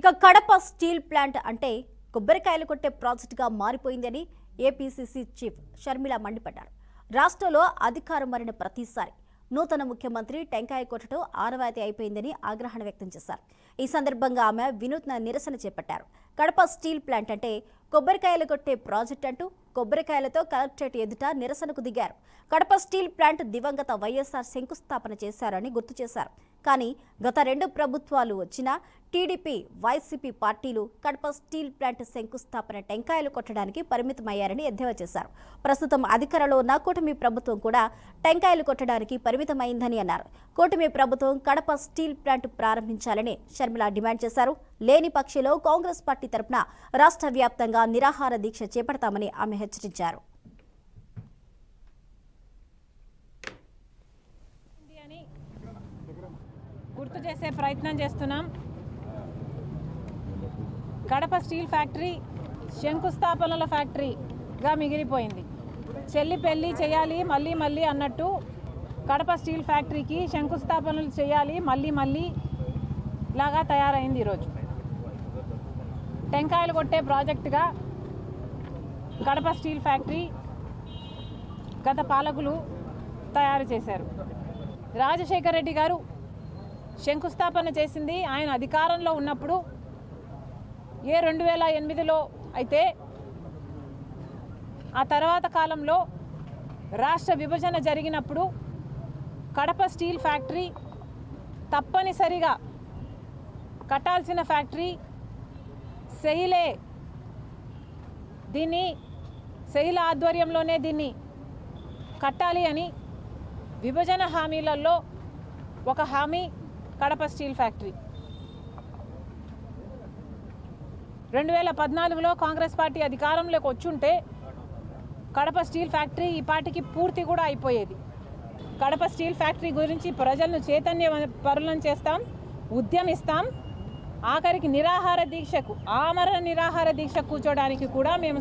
ఇక Kadapa steel plant అంటే కొబ్బరికాయలు కొట్టే ప్రాజెక్టుగా మారిపోయిందని ఏపీసీసీ చీఫ్ షర్మిల మండిపడ్డారు రాష్ట్రంలో అధికారం మారిన ప్రతిసారి నూతన ముఖ్యమంత్రి టెంకాయ కొట్టడం ఆనవాయితీ అయిపోయిందని ఆగ్రహణ వ్యక్తం చేశారు. ఈ సందర్భంగా ఆమె వినూత్న నిరసన చేపట్టారు. కడప స్టీల్ ప్లాంట్ అంటే కొబ్బరికాయలు కొట్టే ప్రాజెక్ట్ అంటూ కొబ్బరికాయలతో కలెక్టరేట్ ఎదుట నిరసనకు దిగారు. కడప స్టీల్ ప్లాంట్ దివంగత వైఎస్ఆర్ శంకుస్థాపన చేశారని గుర్తు చేశారు. కానీ గత రెండు ప్రభుత్వాలు వచ్చినా టీడీపీ వైసీపీ పార్టీలు కడప స్టీల్ ప్లాంట్ శంకుస్థాపన టెంకాయలు కొట్టడానికి పరిమితమయ్యారని ఎద్దేవా చేశారు. ప్రస్తుతం అధికారంలో ఉన్న కూటమి ప్రభుత్వం కూడా టెంకాయలు కొట్టడానికి పరిమితమైందని అన్నారు. కూటమి ప్రభుత్వం కడప స్టీల్ ప్లాంట్ ప్రారంభించాలని షర్మిల డిమాండ్ చేశారు. లేని పక్షంలో కాంగ్రెస్ పార్టీ తరపున రాష్ట్ర వ్యాప్తంగా నిరాహార దీక్ష చేపడతామని ఆమె హెచ్చరించారు ఉంది అని గుర్తు చేసే ప్రయత్నం చేస్తున్నాం. కడప స్టీల్ ఫ్యాక్టరీ శంకుస్థాపనల ఫ్యాక్టరీగా మిగిలిపోయింది. చెల్లి పెళ్ళి చేయాలి మళ్ళీ మళ్ళీ అన్నట్టు కడప స్టీల్ ఫ్యాక్టరీకి శంకుస్థాపనలు చేయాలి మళ్ళీ మళ్ళీ లాగా తయారైంది ఈరోజు. టెంకాయలు కొట్టే ప్రాజెక్టుగా కడప స్టీల్ ఫ్యాక్టరీ గత పాలకులు తయారు చేశారు. రాజశేఖర్ రెడ్డి గారు శంకుస్థాపన చేసింది. ఆయన అధికారంలో ఉన్నప్పుడు ఏ రెండు వేల ఎనిమిదిలో అయితే ఆ తర్వాత కాలంలో రాష్ట్ర విభజన జరిగినప్పుడు కడప స్టీల్ ఫ్యాక్టరీ తప్పనిసరిగా కట్టాల్సిన ఫ్యాక్టరీ సెహిలే దీన్ని సెహిల ఆధ్వర్యంలోనే దీన్ని కట్టాలి అని విభజన హామీలలో ఒక హామీ కడప స్టీల్ ఫ్యాక్టరీ. రెండు వేల పద్నాలుగులో కాంగ్రెస్ పార్టీ అధికారంలోకి వచ్చుంటే కడప స్టీల్ ఫ్యాక్టరీ ఈ పార్టీకి పూర్తి కూడా అయిపోయేది. కడప స్టీల్ ఫ్యాక్టరీ గురించి ప్రజలను చైతన్య పరులను చేస్తాం ఉద్యమిస్తాం. ఆఖరికి నిరాహార దీక్షకు ఆమరణ నిరాహార దీక్ష కూర్చోడానికి కూడా మేము